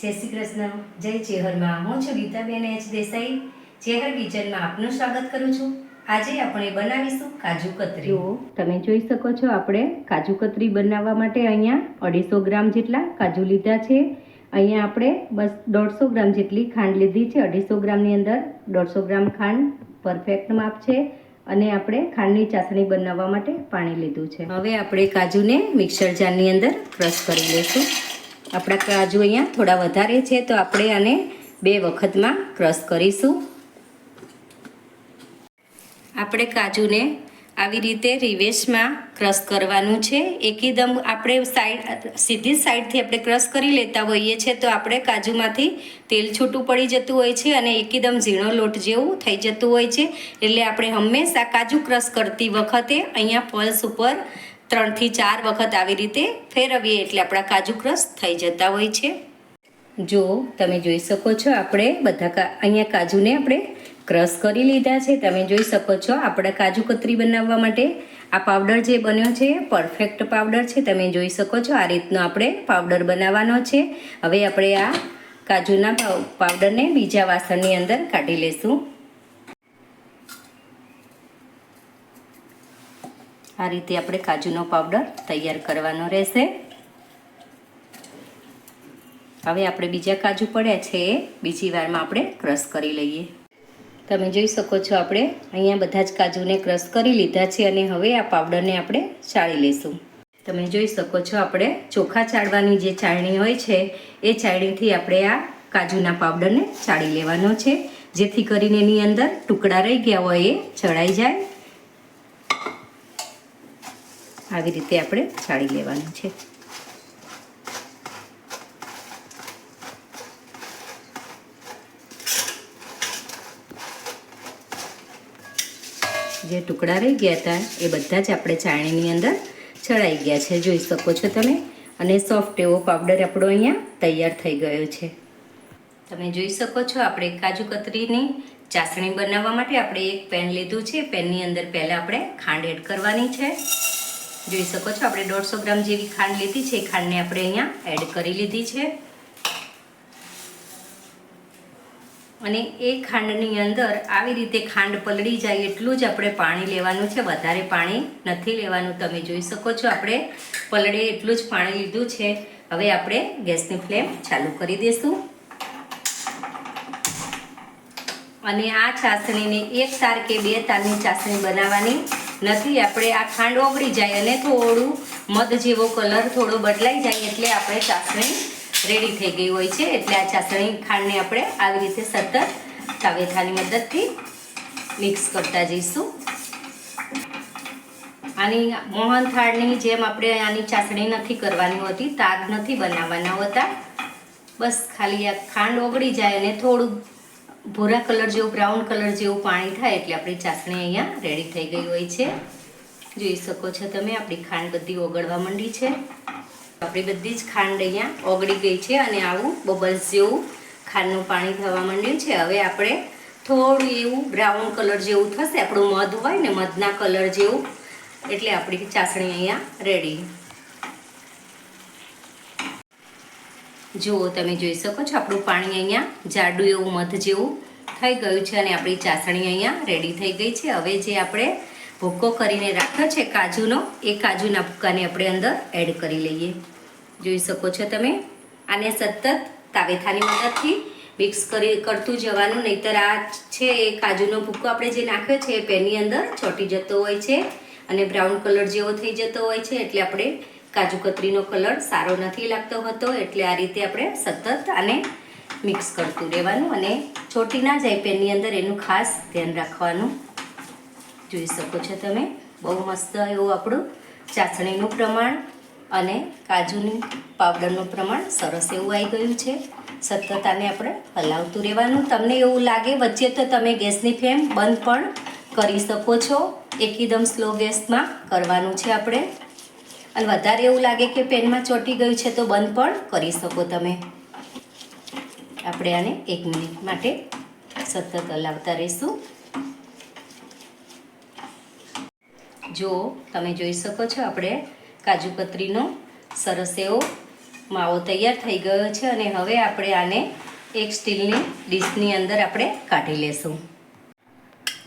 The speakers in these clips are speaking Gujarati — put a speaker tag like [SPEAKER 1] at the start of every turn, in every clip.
[SPEAKER 1] જય શ્રી કૃષ્ણ. જય ચેહરમાં. હું છું ગીતાબેન એચ દેસાઈ. ચેહર કિચનમાં આપનું સ્વાગત કરું છું. આજે આપણે બનાવીશું કાજુ કતરી.
[SPEAKER 2] તમે જોઈ શકો છો આપણે કાજુ કતરી બનાવવા માટે અહીંયા અઢીસો ગ્રામ જેટલા કાજુ લીધા છે. અહીંયા આપણે બસ દોઢસો ગ્રામ જેટલી ખાંડ લીધી છે. અઢીસો ગ્રામની અંદર દોઢસો ગ્રામ ખાંડ પરફેક્ટ માપ છે અને આપણે ખાંડની ચાસણી બનાવવા માટે પાણી લીધું છે.
[SPEAKER 1] હવે આપણે કાજુને મિક્સર જારની અંદર ક્રશ કરી લઈશું. આપણા કાજુ અહીંયા થોડા વધારે છે તો આપણે આને બે વખતમાં ક્રશ કરીશું. આપણે કાજુને આવી રીતે રિવેશમાં ક્રશ કરવાનું છે. એકદમ આપણે સાઈડ, સીધી સાઈડથી આપણે ક્રશ કરી લેતા હોઈએ છીએ તો આપણે કાજુમાંથી તેલ છૂટું પડી જતું હોય છે અને એકદમ ઝીણો લોટ જેવું થઈ જતું હોય છે. એટલે આપણે હંમેશા કાજુ ક્રશ કરતી વખતે અહીંયા પલ્સ ઉપર ત્રણથી ચાર વખત આવી રીતે ફેરવીએ એટલે આપણા કાજુ ક્રશ થઈ જતા હોય છે. જો તમે જોઈ શકો છો, આપણે બધા અહીંયા કાજુને આપણે ક્રશ કરી લીધા છે. તમે જોઈ શકો છો, આપણા કાજુ કતરી બનાવવા માટે આ પાવડર જે બન્યો છે પરફેક્ટ પાવડર છે. તમે જોઈ શકો છો, આ રીતનો આપણે પાવડર બનાવવાનો છે. હવે આપણે આ કાજુના પાવ- પાવડરને બીજા વાસણની અંદર કાઢી લેશું. આ રીતે આપણે કાજુનો પાવડર તૈયાર કરવાનો રહેશે. હવે આપણે બીજા કાજુ પડ્યા છે એ બીજી વારમાં આપણે ક્રશ કરી લઈએ. તમે જોઈ શકો છો આપણે અહીંયા બધા જ કાજુને ક્રશ કરી લીધા છે અને હવે આ પાવડરને આપણે ચાળી લઈશું. તમે જોઈ શકો છો આપણે ચોખા ચાળવાની જે ચાળણી હોય છે, એ ચાળણીથી આપણે આ કાજુના પાવડરને ચાળી લેવાનો છે. જેથી કરીને એની અંદર ટુકડા રહી ગયા હોય એ ચડાઈ જાય. આવી રીતે આપણે ચાળી લેવાનું છે. જે ટુકડા રહી ગયા હતા, એ બધા જ આપણે ચાળણીની અંદર ચડાઈ ગયા છે. જોઈ શકો છો તમે. અને સોફ્ટ એવો પાવડર આપણો અહીંયા તૈયાર થઈ ગયો છે. તમે જોઈ શકો છો આપણે કાજુ કતરીની ચાસણી બનાવવા માટે આપણે એક પેન લીધું છે. પેનની અંદર પહેલાં આપણે ખાંડ એડ કરવાની છે. જોઈ શકો છો. આપણે દોઢસો ગ્રામ જેવી ખાંડ લીધી છે. એ ખાંડને આપણે અહીંયા એડ કરી લીધી છે. અને એ ખાંડની અંદર આવી રીતે ખાંડ પલળી જાય એટલું જ આપણે પાણી લેવાનું છે. વધારે પાણી નથી લેવાનું. તમે જોઈ શકો છો, આપણે પલળે એટલું જ પાણી લીધું છે. હવે આપણે ગેસની ફ્લેમ ચાલુ કરી દઈશું. અને આ ચાસણીને એક તાર કે બે તારની ચાસણી બનાવવાની નથી, આપણે આ ખાંડ ઓગળી જાય અને થોડું મધ જેવો કલર થોડો બદલાઈ જાય એટલે આપણે ચાસણી રેડી થઈ ગઈ હોય છે. એટલે આ ચાસણી ખાંડને આપણે આવી રીતે સતત તાવેથાની મદદથી મિક્સ કરતા જઈશું. આની મોહનથાળની જેમ આપણે આની ચાસણી નથી કરવાની હોતી, તાગ નથી બનાવવાના હોતા. બસ ખાલી આ ખાંડ ઓગળી જાય અને થોડું ભૂરા કલર જેવું, બ્રાઉન કલર જેવું પાણી થાય એટલે આપણી ચાસણી અહીંયા રેડી થઈ ગઈ હોય છે. જોઈ શકો છો તમે, આપણી ખાંડ બધી ઓગળવા માંડી છે. આપણી બધી જ ખાંડ અહીંયા ઓગળી ગઈ છે અને આવું બબલ્સ જેવું ખાંડનું પાણી થવા માંડ્યું છે. હવે આપણે થોડું એવું બ્રાઉન કલર જેવું થશે. આપણું મધ હોય ને મધના કલર જેવું. એટલે આપણી ચાસણી અહીંયા રેડી જુઓ, તમે જોઈ શકો છો, આપણું પાણી અહીંયા જાડું એવું મધ જેવું થઈ ગયું છે અને આપણી ચાસણી અહીંયા રેડી થઈ ગઈ છે. હવે જે આપણે ભૂક્કો કરીને રાખ્યો છે કાજુનો, એ કાજુના ભૂક્કાને આપણે અંદર એડ કરી લઈએ. જોઈ શકો છો તમે? આને સતત તાવેથાની મદદથી મિક્સ કરી, કરતું જવાનું, નહીતર આ છે એ કાજુનો ભૂક્કો આપણે જે નાખ્યો છે એ પેનની અંદર ચોંટી જતો હોય છે અને બ્રાઉન કલર જેવો થઈ જતો હોય છે, એટલે આપણે કાજુ કતરીનો કલર સારો નથી લાગતો હતો, એટલે આ રીતે આપણે સતત આને મિક્સ કરતું રહેવાનું અને છોટી ના જાય પેનની અંદર એનું ખાસ ધ્યાન રાખવાનું. જોઈ શકો છો તમે, બહુ મસ્ત એવું આપણું ચાસણીનું પ્રમાણ અને કાજુની પાવડરનું પ્રમાણ સરસ એવું આવી ગયું છે. સતત આને આપણે હલાવતું રહેવાનું. તમને એવું લાગે વચ્ચે તો તમે ગેસની ફ્લેમ બંધ પણ કરી શકો છો. એકદમ સ્લો ગેસમાં કરવાનું છે આપણે. અને વધારે એવું લાગે કે પેનમાં ચોંટી ગયું છે તો બંધ પણ કરી શકો તમે. આપણે આને એક મિનિટ માટે સતત હલાવતા રહીશું. જો તમે જોઈ શકો છો આપણે કાજુ કતરીનો સરસ એવો માવો તૈયાર થઈ ગયો છે અને હવે આપણે આને એક સ્ટીલની ડીશની અંદર આપણે કાઢી લેશું.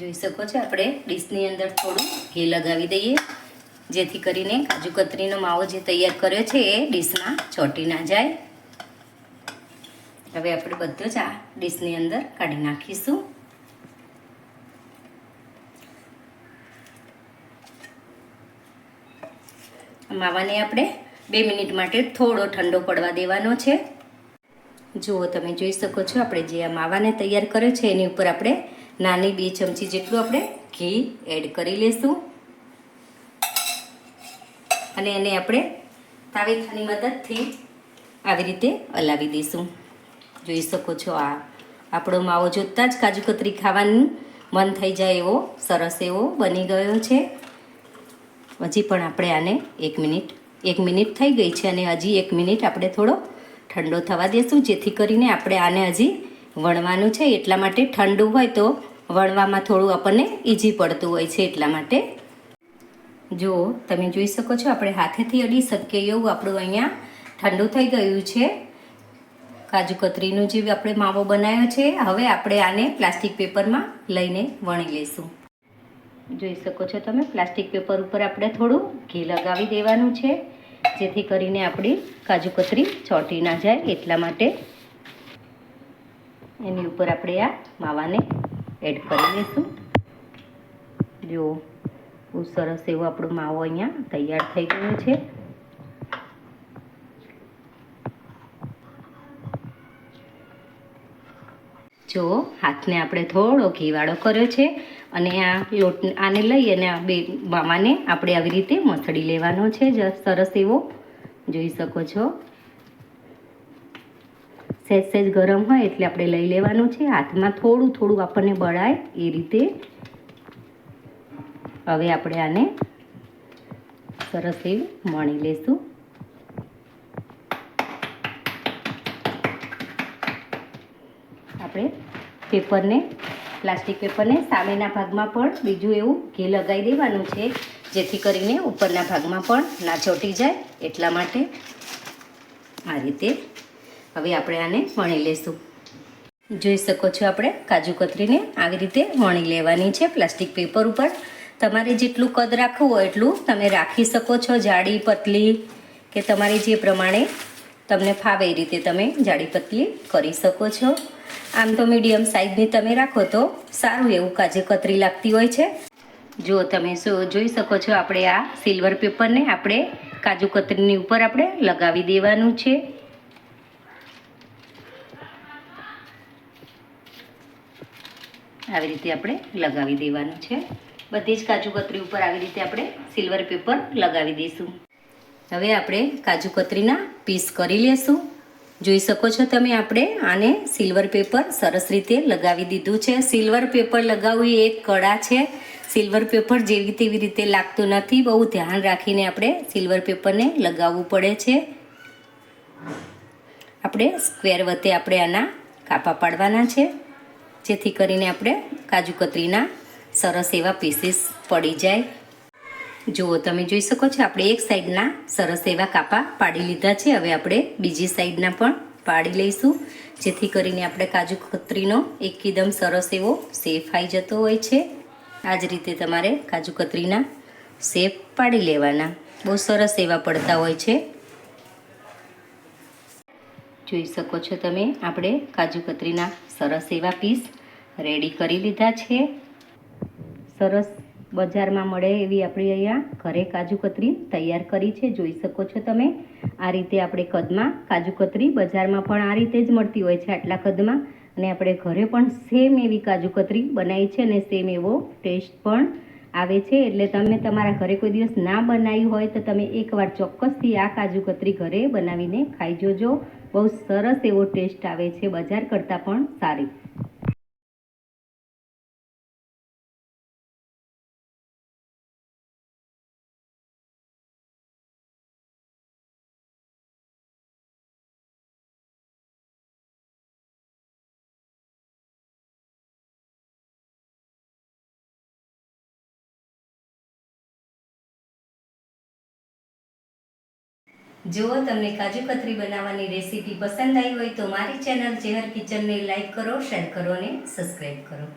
[SPEAKER 1] જોઈ શકો છો આપણે ડીશની અંદર થોડું ઘી લગાવી દઈએ. જેથી કરીને કાજુ કતરીનો માવો જે તૈયાર કર્યો છે એ ડીશમાં ચોંટી ના જાય. હવે આપણે બધો જ આ ડીશની અંદર કાઢી નાખીશું. માવાને આપણે બે મિનિટ માટે થોડો ઠંડો પડવા દેવાનો છે. જુઓ તમે જોઈ શકો છો, આપણે જે આ માવાને તૈયાર કર્યો છે, એની ઉપર આપણે નાની બે ચમચી જેટલું આપણે ઘી એડ કરી લઈશું અને એને આપણે તાવેખાની મદદથી આવી રીતે હલાવી દઈશું. જોઈ શકો છો આ. આપણો માવો જોતાં જ કાજુ કતરી ખાવાનું મન થઈ જાય એવો સરસ એવો બની ગયો છે. હજી પણ આપણે આને એક મિનિટ એક મિનિટ થઈ ગઈ છે અને હજી એક મિનિટ આપણે થોડો ઠંડો થવા દેશું, જેથી કરીને આપણે આને હજી વણવાનું છે. એટલા માટે ઠંડુ હોય તો વણવામાં થોડું આપણને ઇઝી પડતું હોય છે, એટલા માટે જો તમે જોઈ શકો છો, આપણે હાથેથી અડી શકીએ એવું આપણું અહીંયા ઠંડુ થઈ ગયું છે. કાજુ કતરીનો જે આપણે માવો બનાવ્યો છે, હવે આપણે આને પ્લાસ્ટિક પેપરમાં લઈને વણી લઈશું. જોઈ શકો છો તમે, પ્લાસ્ટિક પેપર ઉપર આપણે થોડું ઘી લગાવી દેવાનું છે, જેથી કરીને આપણી કાજુ કતરી ચોંટી ના જાય એટલા માટે. એની ઉપર આપણે આ માવાને એડ કરી લઈશું. જો બહુ સરસ એવો આપણો માવો અહીંયા તૈયાર થઈ ગયો છે. જો, હાથને આપણે થોડો ઘીવાળો કર્યો છે અને આ લોટ આને લઈ અને આ બે માવાને આપણે આવી રીતે મસળી લેવાનો છે. સરસ એવો, જોઈ શકો છો. સહેજ સહેજ ગરમ હોય એટલે આપણે લઈ લેવાનું છે. હાથમાં થોડું થોડું આપણને બળાય એ રીતે હવે આપણે આને સરસ એવી મણી લેશું. આપણે પેપરને, પ્લાસ્ટિક પેપરને સામેના ભાગમાં પણ બીજું એવું ઘી લગાવી દેવાનું છે, જેથી કરીને ઉપરના ભાગમાં પણ ના છોટી જાય એટલા માટે આ રીતે હવે આપણે આને વણી લેશું. જોઈ શકો છો આપણે કાજુ કતરીને આવી રીતે વણી લેવાની છે પ્લાસ્ટિક પેપર ઉપર. તમારે જેટલું કદ રાખવું હોય એટલું તમે રાખી શકો છો. જાડી પતલી કે તમારે જે પ્રમાણે તમને ફાવે એ રીતે તમે જાડી પતલી કરી શકો છો. આમ તો મીડિયમ સાઇઝની તમે રાખો તો સારું એવું કાજે કતરી લાગતી હોય છે. જો તમે જોઈ શકો છો આપણે આ સિલ્વર પેપરને આપણે કાજુ કતરીની ઉપર આપણે લગાવી દેવાનું છે. આવી રીતે આપણે લગાવી દેવાનું છે. બધી જ કાજુ કતરી ઉપર આવી રીતે આપણે સિલ્વર પેપર લગાવી દઈશું. હવે આપણે કાજુ કતરીના પીસ કરી લેશું. જોઈ શકો છો તમે આપણે આને સિલ્વર પેપર સરસ રીતે લગાવી દીધું છે. સિલ્વર પેપર લગાવવું એ એક કળા છે. સિલ્વર પેપર જેવી તેવી રીતે લાગતું નથી. બહુ ધ્યાન રાખીને આપણે સિલ્વર પેપરને લગાવવું પડે છે. આપણે સ્ક્વેર વતે આપણે આના કાપા પાડવાના છે. જેથી કરીને આપણે કાજુ કતરીના સરસ એવા પીસીસ પડી જાય. જુઓ તમે જોઈ શકો છો, આપણે એક સાઈડના સરસ એવા કાપા પાડી લીધા છે. હવે આપણે બીજી સાઈડના પણ પાડી લઈશું, જેથી કરીને આપણે કાજુ કતરીનો એકદમ સરસ એવો શેફ આવી જતો હોય છે. આ જ રીતે તમારે કાજુ કતરીના શેપ પાડી લેવાના. બહુ સરસ એવા પડતા હોય છે. જોઈ શકો છો તમે, આપણે કાજુ કતરીના સરસ એવા પીસ રેડી કરી લીધા છે. સરસ બજારમાં મળે એવી આપણી અહીંયા ઘરે કાજુ કતરી તૈયાર કરી છે. જોઈ શકો છો તમે. આ રીતે આપણે કદમાં કાજુ કતરી બજારમાં પણ આ રીતે જ મળતી હોય છે આટલા કદમાં. અને આપણે ઘરે પણ સેમ એવી કાજુ કતરી બનાવી છે અને સેમ એવો ટેસ્ટ પણ આવે છે. એટલે તમે તમારા ઘરે કોઈ દિવસ ના બનાવી હોય તો તમે એકવાર ચોક્કસથી આ કાજુ કતરી ઘરે બનાવીને ખાઈ જોજો. બહુ સરસ એવો ટેસ્ટ આવે છે બજાર કરતાં પણ સારી. જો તમને કાજુ કતરી બનાવવાની રેસીપી પસંદ આવી હોય તો મારી ચેનલ ચેહર કિચનને લાઈક કરો, શેર કરો અને સબસ્ક્રાઈબ કરો.